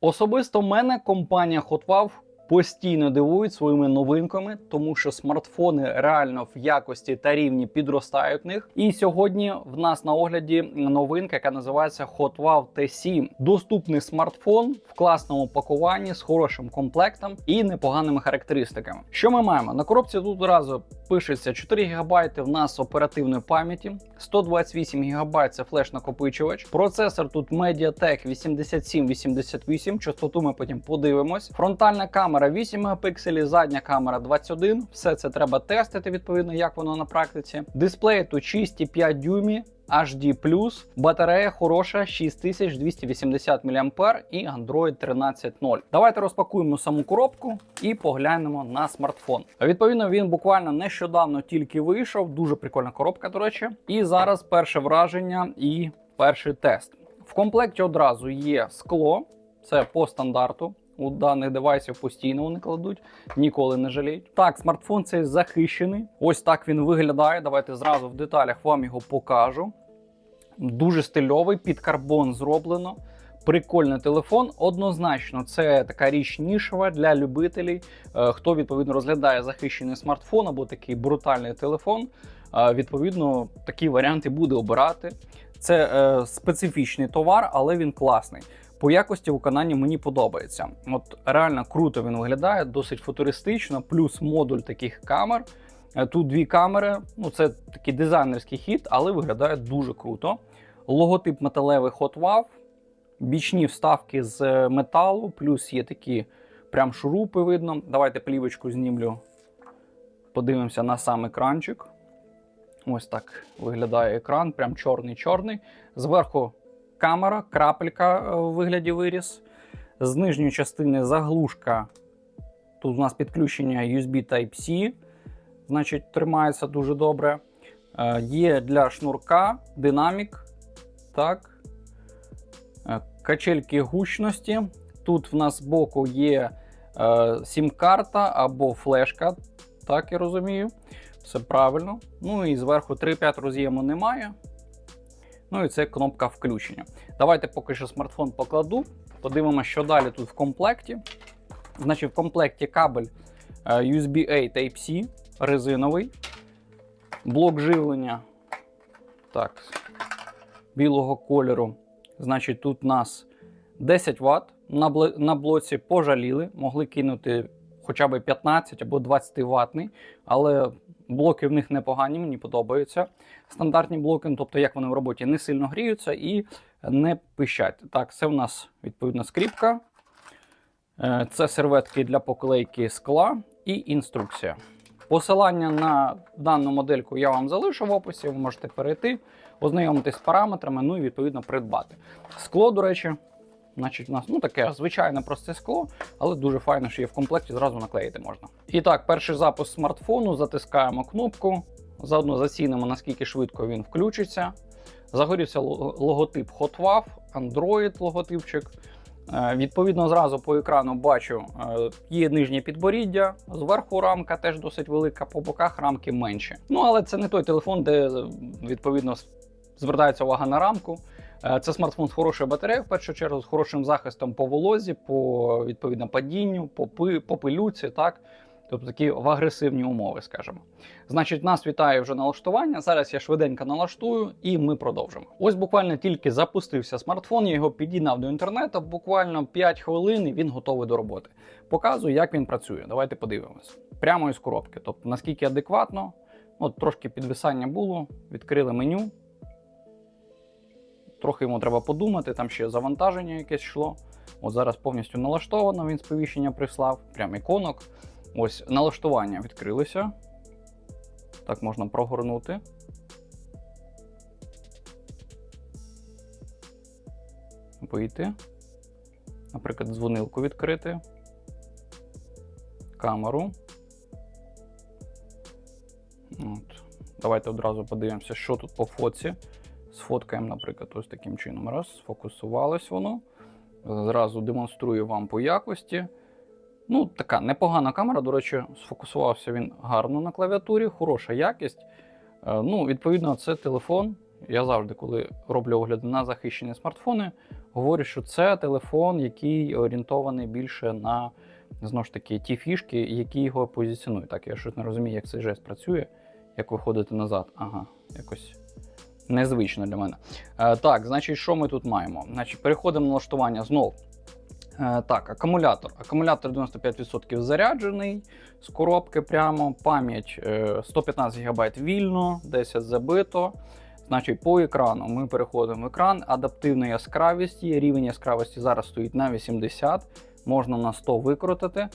Особисто мене компанія HotWow постійно дивують своїми новинками, тому що смартфони реально в якості та рівні підростають в них. І сьогодні в нас на огляді новинка, яка називається HotWow T7. Доступний смартфон в класному пакуванні з хорошим комплектом і непоганими характеристиками. Що ми маємо? На коробці тут одразу пишеться 4 ГБ в нас оперативної пам'яті, 128 ГБ це флеш-накопичувач. Процесор тут MediaTek 8788, частоту ми потім подивимось. Фронтальна камера 8 Мп, задня камера 21. Все це треба тестити, відповідно, як воно на практиці. Дисплей тут 6,5 дюймі. HD+, батарея хороша 6280 мАh і Android 13.0. Давайте розпакуємо саму коробку і поглянемо на смартфон. Відповідно, він буквально нещодавно тільки вийшов. Дуже прикольна коробка, до речі. І зараз перше враження і перший тест. В комплекті одразу є скло, це по стандарту. У даних девайсів постійно вони кладуть, ніколи не жаліють. Так, смартфон цей захищений. Ось так він виглядає. Давайте зразу в деталях вам його покажу. Дуже стильовий, під карбон зроблено. Прикольний телефон. Однозначно, це така річ нішева для любителів. Е, Хто відповідно розглядає захищений смартфон або такий брутальний телефон. е, Відповідно, такі варіанти буде обирати. Це е, специфічний товар, але він класний. По якості виконання мені подобається. От реально круто він виглядає, досить футуристично, плюс модуль таких камер. Е, Тут дві камери. Ну це такий дизайнерський хід, але виглядає дуже круто. Логотип металевий Hot Wow, бічні вставки з е, металу, плюс є такі прям шурупи видно. Давайте плівочку знімлю. Подивимося на сам екранчик. Ось так виглядає екран, прям чорний-чорний. Зверху камера, крапелька е, у вигляді виріс. З нижньої частини заглушка. Тут у нас підключення USB Type-C, значить, тримається дуже добре. Е, Є для шнурка динамік. Так. Е, Качельки гучності. Тут в нас збоку є е, сім-карта або флешка, так я розумію. Все правильно. Ну і зверху 3.5 роз'єму немає. Ну і це кнопка включення. Давайте поки що смартфон покладу. Подивимося, що далі тут в комплекті. Значить, в комплекті кабель е, USB-A Type-C резиновий. Блок живлення. Так, білого кольору. Значить, тут у нас 10 Вт. На блоці пожаліли, могли кинути хоча б 15 або 20 ватний, але блоки в них непогані, мені подобаються. Стандартні блоки, ну, тобто як вони в роботі не сильно гріються і не пищать. Так, це у нас відповідно скріпка. Е, Це серветки для поклейки скла і інструкція. Посилання на дану модельку я вам залишу в описі, ви можете перейти, ознайомитись з параметрами, ну і відповідно придбати. Скло, до речі, значить, у нас ну, таке звичайне просте скло, але дуже файно, що є в комплекті, зразу наклеїти можна. І так, перший запуск смартфону, затискаємо кнопку, заодно зацінимо, наскільки швидко він включиться. Загорівся логотип HotWav, Android логотипчик. Е, Відповідно, зразу по екрану бачу, е, є нижнє підборіддя, зверху рамка теж досить велика, по боках рамки менші. Ну, але це не той телефон, де е, відповідно звертається увага на рамку. Е, Це смартфон з хорошою батареєю, в першу чергу, з хорошим захистом по волозі, по відповідно падінню, по, пи, по пилюці, так. Тобто такі в агресивні умови, скажімо. Значить, нас вітає вже налаштування. Зараз я швиденько налаштую і ми продовжимо. Ось буквально тільки запустився смартфон, я його підігнав до інтернету. Буквально 5 хвилин і він готовий до роботи. Показую, як він працює. Давайте подивимось. Прямо із коробки. Тобто, наскільки адекватно, от трошки підвисання було, відкрили меню. Трохи йому треба подумати, там ще завантаження якесь йшло. От зараз повністю налаштовано, він сповіщення прислав, прям іконок. Ось налаштування відкрилися. Так можна прогорнути. Вийти. Наприклад, дзвонилку відкрити. Камеру. От. Давайте одразу подивимося, що тут по фоці. Сфоткаємо, наприклад, ось таким чином. Раз, сфокусувалось воно. Зразу демонструю вам по якості. Ну, така непогана камера, до речі, сфокусувався він гарно на клавіатурі, хороша якість. Е, Ну, відповідно, це телефон. Я завжди, коли роблю огляди на захищені смартфони, говорять, що це телефон, який орієнтований більше на знову ж таки ті фішки, які його позиціонують. Так, я щось не розумію, як цей жест працює, як виходити назад. Ага, якось незвично для мене. Е, так, значить, що ми тут маємо? Значить, переходимо на налаштування знов. Е, так, акумулятор. Акумулятор 95% заряджений з коробки прямо. Пам'ять е, 115 ГБ вільно, 10 забито. Значить, по екрану ми переходимо в екран. Адаптивна яскравість є. Рівень яскравості зараз стоїть на 80, можна на 100 викрутити.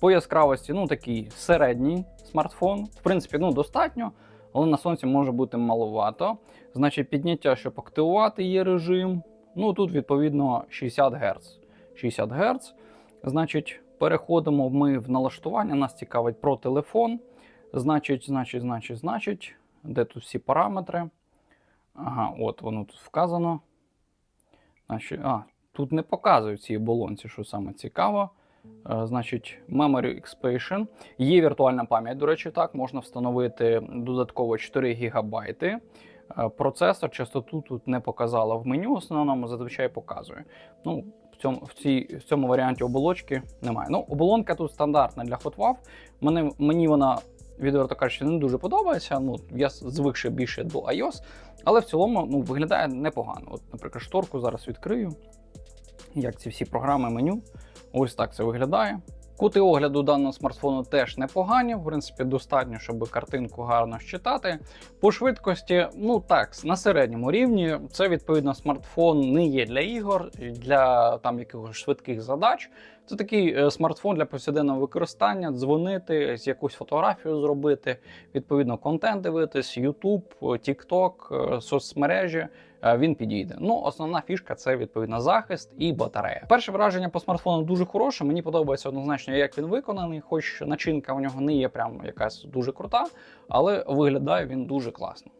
По яскравості, ну такий середній смартфон. В принципі, ну достатньо, але на сонці може бути маловато. Значить, підняття, щоб активувати є режим. Ну тут, відповідно, 60 Гц. 60 Гц. Значить, переходимо ми в налаштування. Нас цікавить про телефон. Значить, значить, значить, значить, де тут всі параметри. Ага, от воно тут вказано. Значить, а, тут не показують цій оболонці, що саме цікаво. Е, Значить, Memory Expansion. Є віртуальна пам'ять, до речі, так, можна встановити додатково 4 ГБ. Е, Процесор частоту тут не показала в меню, основному зазвичай показує. Ну, в цьому, в, цій, в цьому варіанті оболочки немає. Ну, оболонка тут стандартна для HotWav. Мене, мені вона, відверто кажучи, не дуже подобається. Ну, я звикши більше до iOS, але в цілому ну, виглядає непогано. От, наприклад, шторку зараз відкрию. Як ці всі програми меню. Ось так це виглядає. Кути огляду даного смартфону теж непогані, в принципі, достатньо, щоб картинку гарно щитати. По швидкості, ну так, на середньому рівні. Це відповідно смартфон не є для ігор, для там якихось швидких задач. Це такий е, смартфон для повсякденного використання, дзвонити, якусь фотографію зробити, відповідно, контент дивитись, YouTube, TikTok, е, соцмережі. е, Він підійде. Ну, основна фішка це відповідно захист і батарея. Перше враження по смартфону дуже хороше. Мені подобається однозначно, як він виконаний, хоч начинка у нього не є прям якась дуже крута, але виглядає він дуже класно.